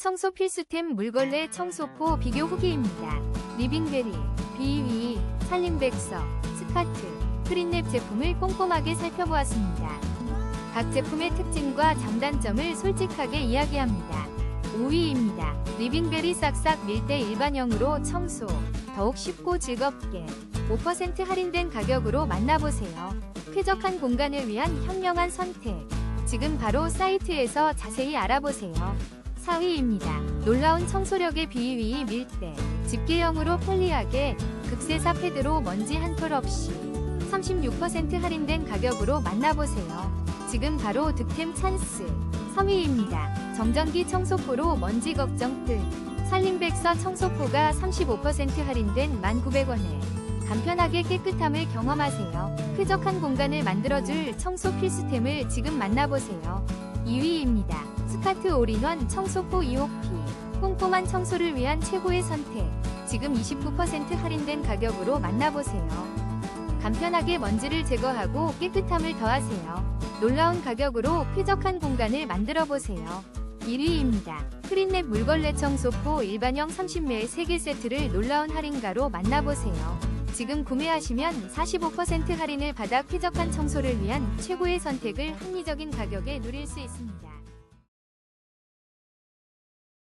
청소 필수템 물걸레 청소포 비교 후기입니다. 리빙베리, 비위, 살림백서, 스카트, 프린랩 제품을 꼼꼼하게 살펴보았습니다. 각 제품의 특징과 장단점을 솔직하게 이야기합니다. 5위입니다. 리빙베리 싹싹 밀대 일반형으로 청소, 더욱 쉽고 즐겁게 5% 할인된 가격으로 만나보세요. 쾌적한 공간을 위한 현명한 선택. 지금 바로 사이트에서 자세히 알아보세요. 4위입니다. 놀라운 청소력의 비위 밀대. 집게형으로 편리하게 극세사 패드로 먼지 한 톨 없이 36% 할인된 가격으로 만나보세요. 지금 바로 득템 찬스. 3위입니다. 정전기 청소포로 먼지 걱정 끝. 살림백서 청소포가 35% 할인된 1,900원에 간편하게 깨끗함을 경험하세요. 쾌적한 공간을 만들어줄 청소 필수템을 지금 만나보세요. 2위입니다. 스카트 올인원 청소포 2호피. 꼼꼼한 청소를 위한 최고의 선택. 지금 29% 할인된 가격으로 만나보세요. 간편하게 먼지를 제거하고 깨끗함을 더하세요. 놀라운 가격으로 쾌적한 공간을 만들어 보세요. 1위입니다. 프린랩 물걸레 청소포 일반형 30매의 3개 세트를 놀라운 할인가로 만나보세요. 지금 구매하시면 45% 할인을 받아 쾌적한 청소를 위한 최고의 선택을 합리적인 가격에 누릴 수 있습니다.